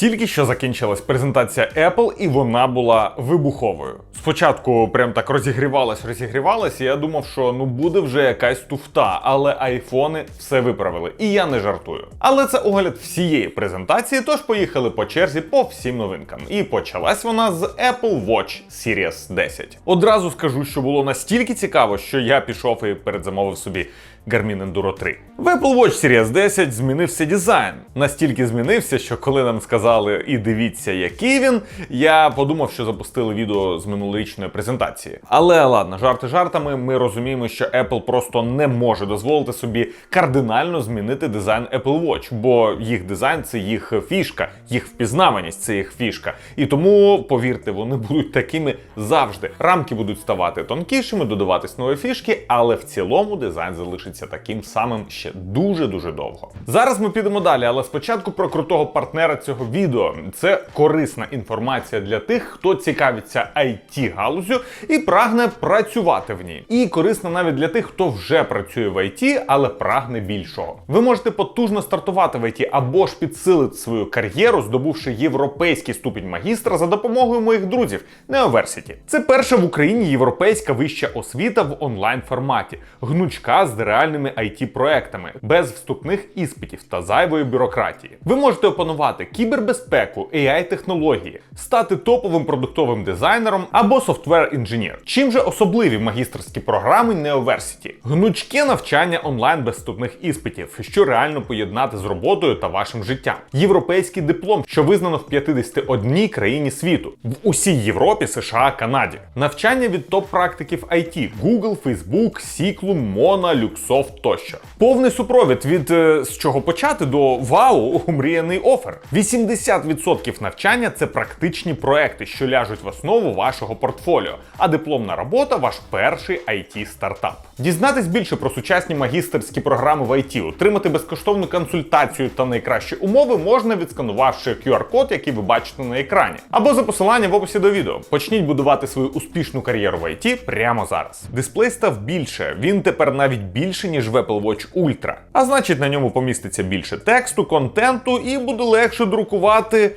Тільки що закінчилась презентація Apple, і вона була вибуховою. Спочатку прям так розігрівалась, розігрівалась, і я думав, що ну буде вже якась туфта, але айфони все виправили. І я не жартую. Але це огляд всієї презентації, тож поїхали по черзі по всім новинкам. І почалась вона з Apple Watch Series 10. Одразу скажу, що було настільки цікаво, що я пішов і передзамовив собі Garmin Enduro 3. В Apple Watch Series 10 змінився дизайн. Настільки змінився, що коли нам сказали і дивіться, який він, я подумав, що запустили відео з минулорічної презентації. Але ладно, жарти жартами, ми розуміємо, що Apple просто не може дозволити собі кардинально змінити дизайн Apple Watch, бо їх дизайн це їх фішка, їх впізнаваність це їх фішка. І тому, повірте, вони будуть такими завжди. Рамки будуть ставати тонкішими, додаватись нові фішки, але в цілому дизайн залишиться таким самим ще дуже-дуже довго. Зараз ми підемо далі, але спочатку про крутого партнера цього відео. Це корисна інформація для тих, хто цікавиться it галузю і прагне працювати в ній. І корисна навіть для тих, хто вже працює в IT, але прагне більшого. Ви можете потужно стартувати в IT або ж підсилити свою кар'єру, здобувши європейський ступінь магістра за допомогою моїх друзів Неоверсіті. Це перша в Україні європейська вища освіта в онлайн форматі, гнучка з реальними it проектами без вступних іспитів та зайвої бюрократії. Ви можете опанувати кібербезпеку, ai технології, стати топовим продуктовим дизайнером або софтвер інженер. Чим же особливі магістерські програми Неоверсіті? Гнучке навчання онлайн без вступних іспитів, що реально поєднати з роботою та вашим життям. Європейський диплом, що визнано в 51 країні світу, в усій Європі, США, Канаді. Навчання від топ-практиків IT Google, Facebook, Siklum, Mona, Luxoft тощо. Повний супровід від е, з чого почати до вау, омріяний офер. 80% навчання це практичні проекти, що ляжуть в основу вашого портфоліо, а дипломна робота ваш перший it стартап. Дізнатись більше про сучасні магістерські програми в IT, отримати безкоштовну консультацію та найкращі умови можна відсканувавши QR-код, який ви бачите на екрані, або за посиланням в описі до відео. Почніть будувати свою успішну кар'єру в IT прямо зараз. Дисплей став більше, він тепер навіть більше, ніж в Apple Watch Ultra. А значить, на ньому поміститься більше тексту, контенту і буде легше друкувати.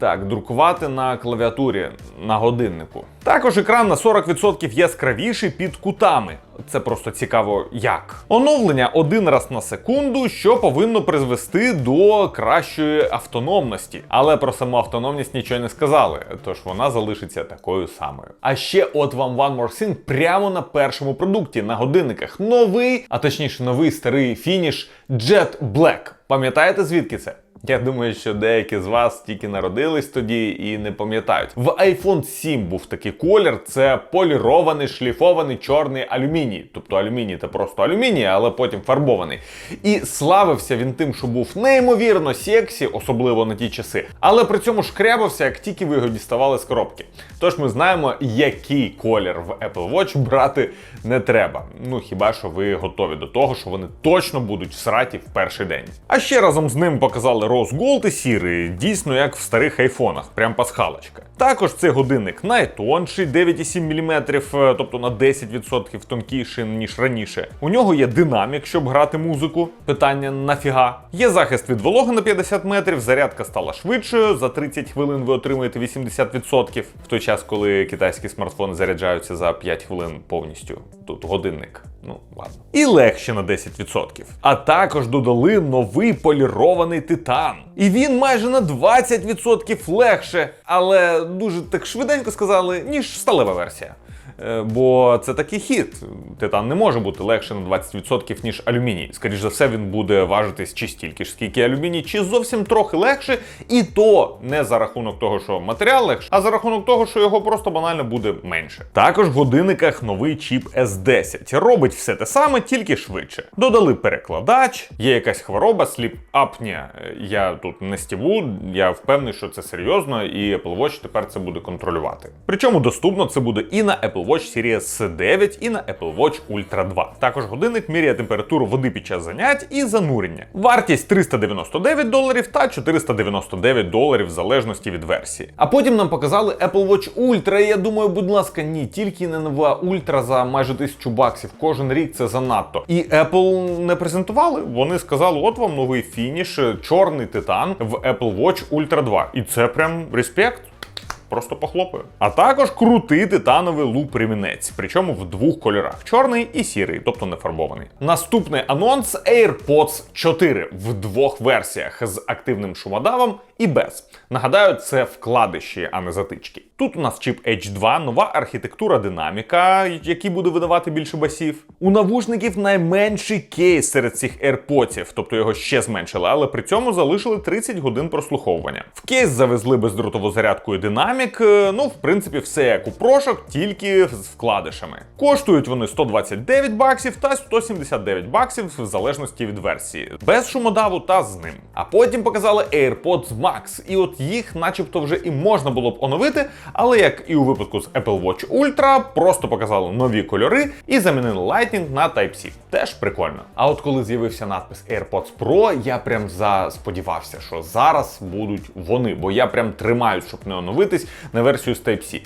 Так, друкувати на клавіатурі на годиннику. Також екран на 40% яскравіший під кутами. Це просто цікаво як. Оновлення один раз на секунду, що повинно призвести до кращої автономності. Але про саму автономність нічого не сказали, тож вона залишиться такою самою. А ще от вам One More Thing прямо на першому продукті на годинниках. Новий, а точніше, новий старий фініш Jet Black. Пам'ятаєте звідки це? Я думаю, що деякі з вас тільки народились тоді і не пам'ятають. В iPhone 7 був такий колір: це полірований шліфований чорний алюміній. Тобто алюміній це просто алюміній, але потім фарбований. І славився він тим, що був неймовірно сексі, особливо на ті часи, але при цьому шкрябався, як тільки ви його діставали з коробки. Тож ми знаємо, який колір в Apple Watch брати не треба. Ну хіба що ви готові до того, що вони точно будуть всраті в перший день. А ще разом з ним показали І сірий, дійсно як в старих айфонах, прям пасхалочка. Також цей годинник найтонший, 9,7 мм, тобто на 10% тонкіший, ніж раніше. У нього є динамік, щоб грати музику. Питання нафіга. Є захист від вологи на 50 метрів, зарядка стала швидшою. За 30 хвилин ви отримуєте 80%, в той час, коли китайські смартфони заряджаються за 5 хвилин повністю. Тут годинник. Ну, ладно. І легше на 10%. А також додали новий полірований титан. І він майже на 20% легше, але дуже так швиденько сказали, ніж сталева версія. Е, Бо це такий хід. Титан не може бути легше на 20%, ніж алюміній. Скоріше за все, він буде важитись чи стільки ж, скільки алюміній, чи зовсім трохи легше, і то не за рахунок того, що матеріал легше, а за рахунок того, що його просто банально буде менше. Також в годинниках новий чіп S10 робить все те саме, тільки швидше. Додали перекладач, є якась хвороба, сліп апнія. Я тут не стіву, я впевнений, що це серйозно, і Apple Watch тепер це буде контролювати. Причому доступно це буде і на Apple Watch Series 9 і на Apple Watch Ultra 2. Також годинник міряє температуру води під час занять і занурення. Вартість 399 доларів та 499 доларів в залежності від версії. А потім нам показали Apple Watch Ultra. І я думаю, будь ласка, ні, тільки не нова Ultra за майже тисячу баксів. Кожен рік це занадто. І Apple не презентували. Вони сказали: от вам новий фініш, чорний титан в Apple Watch Ultra 2. І це прям респект. Просто похлопаю. А також крутий титановий луп ремінець, причому в двох кольорах: чорний і сірий, тобто не фарбований. Наступний анонс AirPods 4 в двох версіях з активним шумодавом і без. Нагадаю, це вкладиші, а не затички. Тут у нас чіп H2, нова архітектура динаміка, який буде видавати більше басів. У навушників найменший кейс серед цих AirPods, тобто його ще зменшили, але при цьому залишили 30 годин прослуховування. В кейс завезли бездротову зарядку і динамік. Е, Ну, в принципі, все як у прошок, тільки з вкладишами. Коштують вони 129 баксів та 179 баксів в залежності від версії, без шумодаву та з ним. А потім показали AirPods Max, і от їх, начебто, вже і можна було б оновити, але як і у випадку з Apple Watch Ultra, просто показали нові кольори і замінили Lightning на Type-C. Теж прикольно. А от коли з'явився надпис AirPods Pro, я прям засподівався, що зараз будуть вони, бо я прям тримаюсь, щоб не оновитись на версію з Type-C.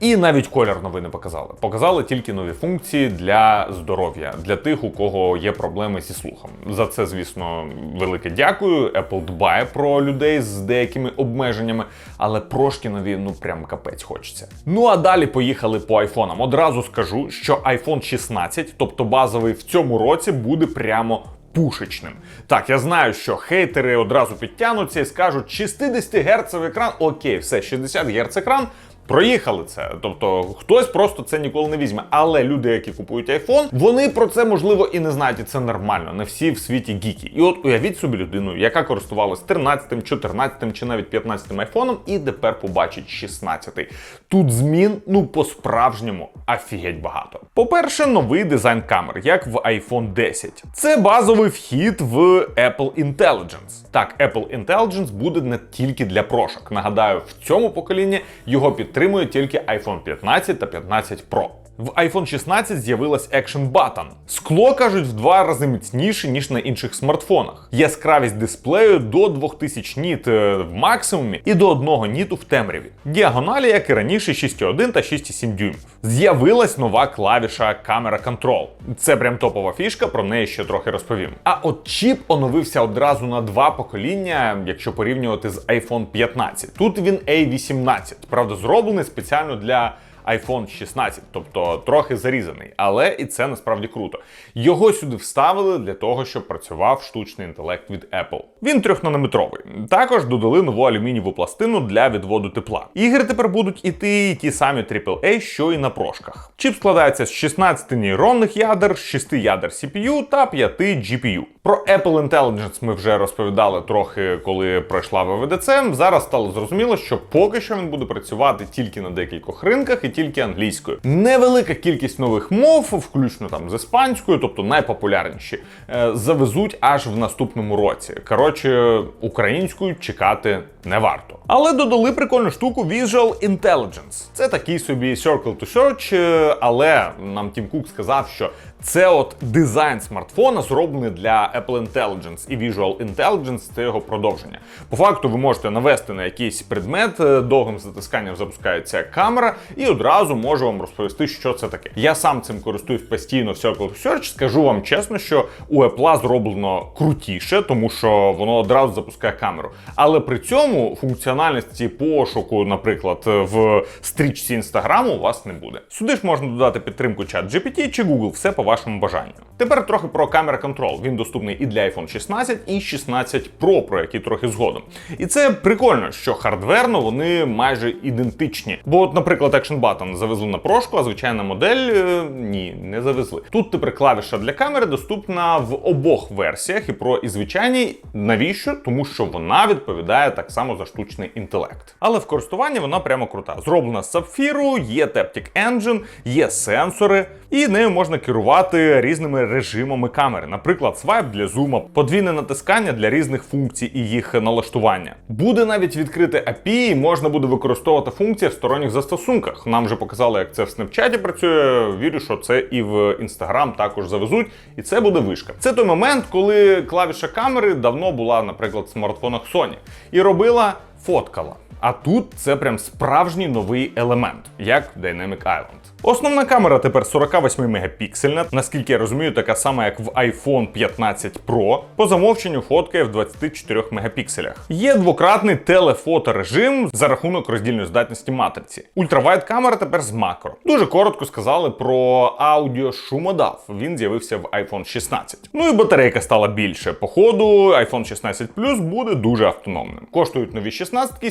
І навіть колір новий не показали. Показали тільки нові функції для здоров'я, для тих, у кого є проблеми зі слухом. За це, звісно, велике дякую. Apple дбає про людей з деякими обмеженнями, але прошки нові, ну прям капець хочеться. Ну а далі поїхали по айфонам. Одразу скажу, що iPhone 16, тобто базовий в цьому році, буде прямо пушечним. Так, я знаю, що хейтери одразу підтягнуться і скажуть 60 Гц екран, окей, все, 60 Гц екран. Проїхали це, тобто хтось просто це ніколи не візьме. Але люди, які купують iPhone, вони про це можливо і не знають, і це нормально. Не всі в світі гіки. І от уявіть собі людину, яка користувалась 13, 14 чи навіть 15 айфоном, і тепер побачить 16. Тут змін, ну по-справжньому, офігеть багато. По-перше, новий дизайн камер, як в iPhone 10. Це базовий вхід в Apple Intelligence. Так, Apple Intelligence буде не тільки для прошок. Нагадаю, в цьому поколінні його підтримує тільки iPhone 15 та 15 Pro. В iPhone 16 з'явилась Action Button. Скло кажуть в два рази міцніше, ніж на інших смартфонах. Яскравість дисплею до 2000 ніт е, в максимумі і до 1 ніту в темряві. Діагоналі, як і раніше, 6,1 та 6,7 дюймів. З'явилась нова клавіша Camera Control. Це прям топова фішка, про неї ще трохи розповім. А от чіп оновився одразу на два покоління, якщо порівнювати з iPhone 15. Тут він A18, правда, зроблений спеціально для iPhone 16, тобто трохи зарізаний, але і це насправді круто. Його сюди вставили для того, щоб працював штучний інтелект від Apple. Він трьохнанометровий. Також додали нову алюмінієву пластину для відводу тепла. Ігри тепер будуть іти ті самі AAA, що і на прошках. Чіп складається з 16 нейронних ядер, 6 ядер CPU та 5 GPU. Про Apple Intelligence ми вже розповідали трохи, коли пройшла ВВДЦ. Зараз стало зрозуміло, що поки що він буде працювати тільки на декількох ринках і тільки англійською. Невелика кількість нових мов, включно там з іспанською, тобто найпопулярніші, е, завезуть аж в наступному році. Коротше, українською чекати не варто. Але додали прикольну штуку Visual Intelligence. Це такий собі Circle to Search, е, але нам Тім Кук сказав, що це от дизайн смартфона зроблений для Apple Intelligence і Visual Intelligence це його продовження. По факту ви можете навести на якийсь предмет, е, довгим затисканням запускається камера, і одразу можу вам розповісти, що це таке. Я сам цим користуюсь постійно в Circle Search. Скажу вам чесно, що у Apple зроблено крутіше, тому що воно одразу запускає камеру. Але при цьому функціональності пошуку, наприклад, в стрічці інстаграму у вас не буде. Сюди ж можна додати підтримку чат GPT чи Google, все по вашому бажанню. Тепер трохи про камера контрол. Він доступний і для iPhone 16, і 16 Pro, про які трохи згодом. І це прикольно, що хардверно вони майже ідентичні. Бо, от, наприклад, Action Button завезли на прошку, а звичайна модель е, ні, не завезли. Тут тепер клавіша для камери доступна в обох версіях, і Pro, і звичайній. Навіщо? Тому що вона відповідає так само за штучний інтелект. Але в користуванні вона прямо крута. Зроблена з сапфіру, є Taptic Engine, є сенсори, і нею можна керувати різними режимами камери, наприклад, свайп для зума, подвійне натискання для різних функцій і їх налаштування. Буде навіть відкрите API, і можна буде використовувати функції в сторонніх застосунках. Нам вже показали, як це в Snapchat працює. Вірю, що це і в Instagram також завезуть, і це буде вишка. Це той момент, коли клавіша камери давно була, наприклад, в смартфонах Sony, і робила фоткала. А тут це прям справжній новий елемент, як Dynamic Island. Основна камера тепер 48 мегапіксельна, наскільки я розумію, така сама, як в iPhone 15 Pro. По замовченню фоткає в 24 мегапікселях. Є двократний телефоторежим за рахунок роздільної здатності матриці. Ультравайд камера тепер з макро. Дуже коротко сказали про аудіо шумодав. Він з'явився в iPhone 16. Ну і батарейка стала більше. По ходу iPhone 16 Plus буде дуже автономним. Коштують нові 16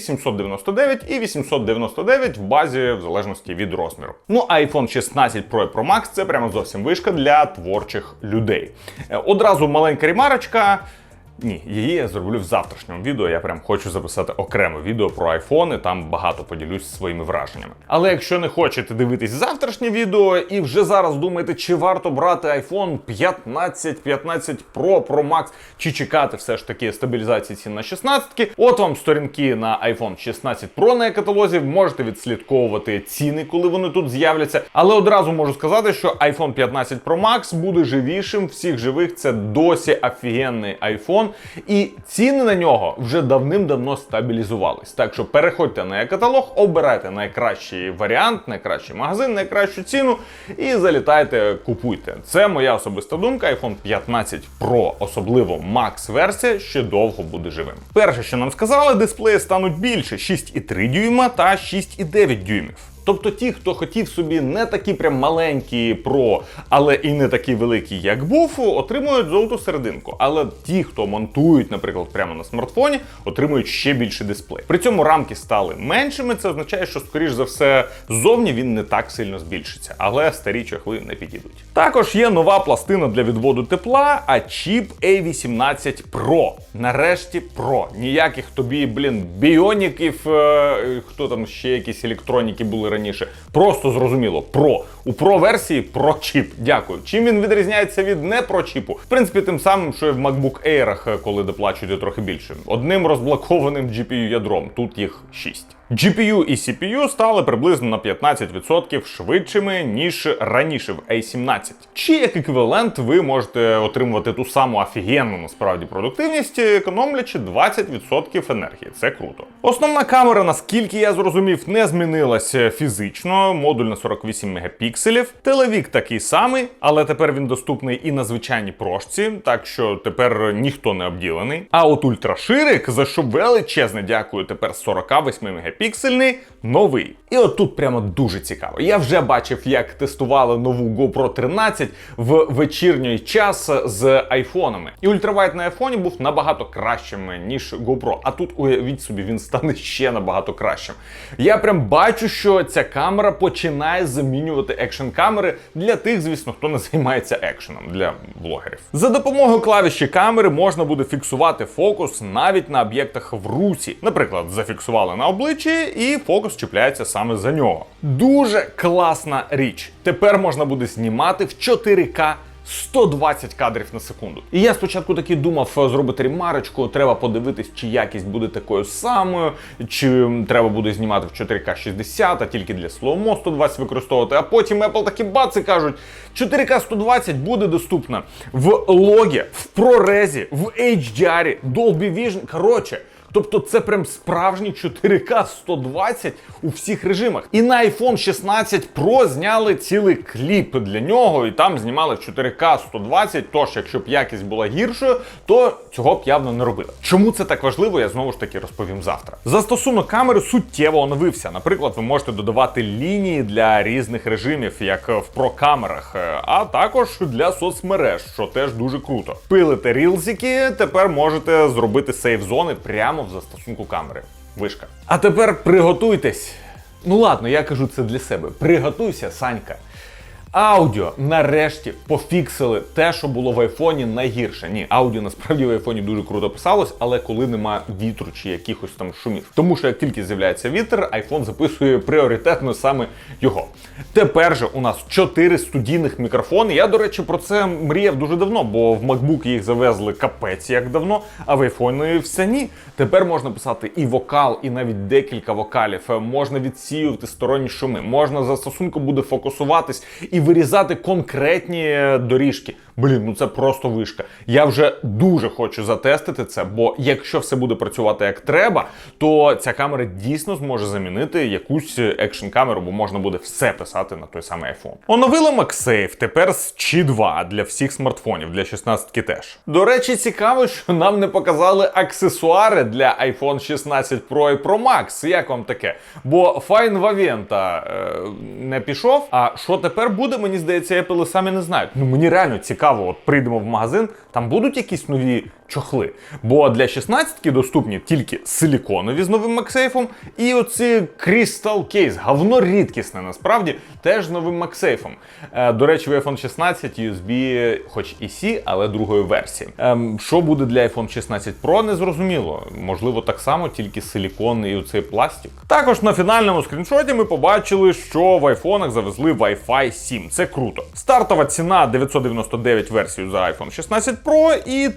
799 і 899 в базі в залежності від розміру. Ну а iPhone 16 Pro і Pro Max це прямо зовсім вишка для творчих людей. Е, Одразу маленька ремарочка. Ні, її я зроблю в завтрашньому відео. Я прям хочу записати окреме відео про айфони, там багато поділюсь своїми враженнями. Але якщо не хочете дивитись завтрашнє відео і вже зараз думаєте, чи варто брати iPhone 15, 15 Pro, Pro Max, чи чекати все ж таки стабілізації цін на 16, от вам сторінки на iPhone 16 Pro на каталозі, можете відслідковувати ціни, коли вони тут з'являться. Але одразу можу сказати, що iPhone 15 Pro Max буде живішим всіх живих. Це досі офігенний iPhone. І ціни на нього вже давним-давно стабілізувались. Так що переходьте на e-каталог, обирайте найкращий варіант, найкращий магазин, найкращу ціну і залітайте, купуйте. Це моя особиста думка. iPhone 15 Pro, особливо Max версія, ще довго буде живим. Перше, що нам сказали, дисплеї стануть більше 6,3 дюйма та 6,9 дюймів. Тобто ті, хто хотів собі не такі прям маленькі Pro, але і не такі великі, як був, отримують золоту серединку. Але ті, хто монтують, наприклад, прямо на смартфоні, отримують ще більший дисплей. При цьому рамки стали меншими. Це означає, що, скоріш за все, ззовні він не так сильно збільшиться, але старі чохли не підійдуть. Також є нова пластина для відводу тепла, а чіп A18 Pro. Нарешті Pro. Ніяких тобі, блін, біоніків, е, хто там ще якісь електроніки були раніше. Просто зрозуміло, про. У Pro версії про чіп. Дякую. Чим він відрізняється від не про чіпу? В принципі, тим самим, що і в MacBook Air, коли доплачуєте трохи більше. Одним розблокованим GPU ядром. Тут їх 6. GPU і CPU стали приблизно на 15% швидшими, ніж раніше в A17. Чи як еквівалент ви можете отримувати ту саму офігенну насправді продуктивність, економлячи 20% енергії. Це круто. Основна камера, наскільки я зрозумів, не змінилася фізично. Модуль на 48 мегапікселів. Телевік такий самий, але тепер він доступний і на звичайній прошці, так що тепер ніхто не обділений. А от ультраширик, за що величезне дякую, тепер 48 мегапіксельний, новий. І от тут прямо дуже цікаво. Я вже бачив, як тестували нову GoPro 13 в вечірній час з айфонами. І ультравайт на айфоні був набагато кращим, ніж GoPro. А тут уявіть собі, він стане ще набагато кращим. Я прям бачу, що ця камера починає замінювати екшн камери для тих, звісно, хто не займається екшеном для блогерів. За допомогою клавіші камери можна буде фіксувати фокус навіть на об'єктах в русі. Наприклад, зафіксували на обличчі, і фокус чіпляється саме за нього. Дуже класна річ. Тепер можна буде знімати в 4К 120 кадрів на секунду. І я спочатку таки думав е, зробити ремарочку, треба подивитись, чи якість буде такою самою, чи треба буде знімати в 4К 60, а тільки для слоумо 120 використовувати. А потім Apple такі баци кажуть, 4К 120 буде доступна в логі, в прорезі, в HDR, Dolby Vision. Коротше. Тобто це прям справжній 4К 120 у всіх режимах. І на iPhone 16 Pro зняли цілий кліп для нього, і там знімали 4К 120. Тож, якщо б якість була гіршою, то цього б явно не робили. Чому це так важливо, я знову ж таки розповім завтра. Застосунок камери суттєво оновився. Наприклад, ви можете додавати лінії для різних режимів, як в про-камерах, а також для соцмереж, що теж дуже круто. Пилите рілзики, тепер можете зробити сейф-зони прямо в застосунку камери. Вишка. А тепер приготуйтесь. Ну ладно, я кажу це для себе. Приготуйся, Санька. Аудіо нарешті пофіксили те, що було в айфоні найгірше. Ні, аудіо насправді в айфоні дуже круто писалось, але коли нема вітру чи якихось там шумів. Тому що як тільки з'являється вітер, айфон записує пріоритетно саме його. Тепер же у нас чотири студійних мікрофони. Я, до речі, про це мріяв дуже давно, бо в MacBook їх завезли капець як давно, а в айфоні все ні. Тепер можна писати і вокал, і навіть декілька вокалів. Е, Можна відсіювати сторонні шуми, можна застосунку буде фокусуватись і вирізати конкретні е, доріжки. Блін, ну це просто вишка. Я вже дуже хочу затестити це, бо якщо все буде працювати як треба, то ця камера дійсно зможе замінити якусь екшн камеру, бо можна буде все писати на той самий iPhone. Оновили MagSafe тепер з Qi 2 для всіх смартфонів, для 16 теж. До речі, цікаво, що нам не показали аксесуари для iPhone 16 Pro і Pro Max. Як вам таке? Бо Fine Vaventa е, не пішов. А що тепер буде, мені здається, Apple самі не знають. Ну мені реально цікаво, от прийдемо в магазин, там будуть якісь нові чохли. Бо для 16 доступні тільки силіконові з новим MagSafe і оці Crystal Case, говно рідкісне насправді, теж з новим MagSafe. Е, до речі, в iPhone 16 USB, хоч і C, але другої версії. Ем, що буде для iPhone 16 Pro, не зрозуміло. Можливо, так само, тільки силікон і оцей пластик. Також на фінальному скріншоті ми побачили, що в айфонах завезли Wi-Fi 7. Це круто. Стартова ціна 999 версію за iPhone 16 Pro і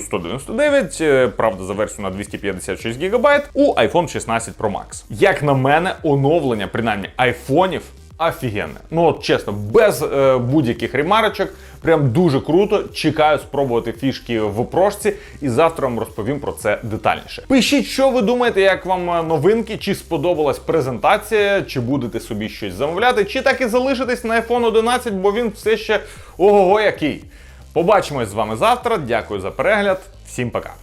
1199, е, правда, за версію на 256 ГБ у iPhone 16 Pro Max. Як на мене, оновлення, принаймні, айфонів офігенне. Ну от чесно, без е, будь-яких ремарочок. Прям дуже круто. Чекаю спробувати фішки в прошці, і завтра вам розповім про це детальніше. Пишіть, що ви думаєте, як вам е, новинки, чи сподобалась презентація, чи будете собі щось замовляти, чи так і залишитесь на iPhone 11, бо він все ще ого-го який. Побачимось з вами завтра. Дякую за перегляд. Всім пока.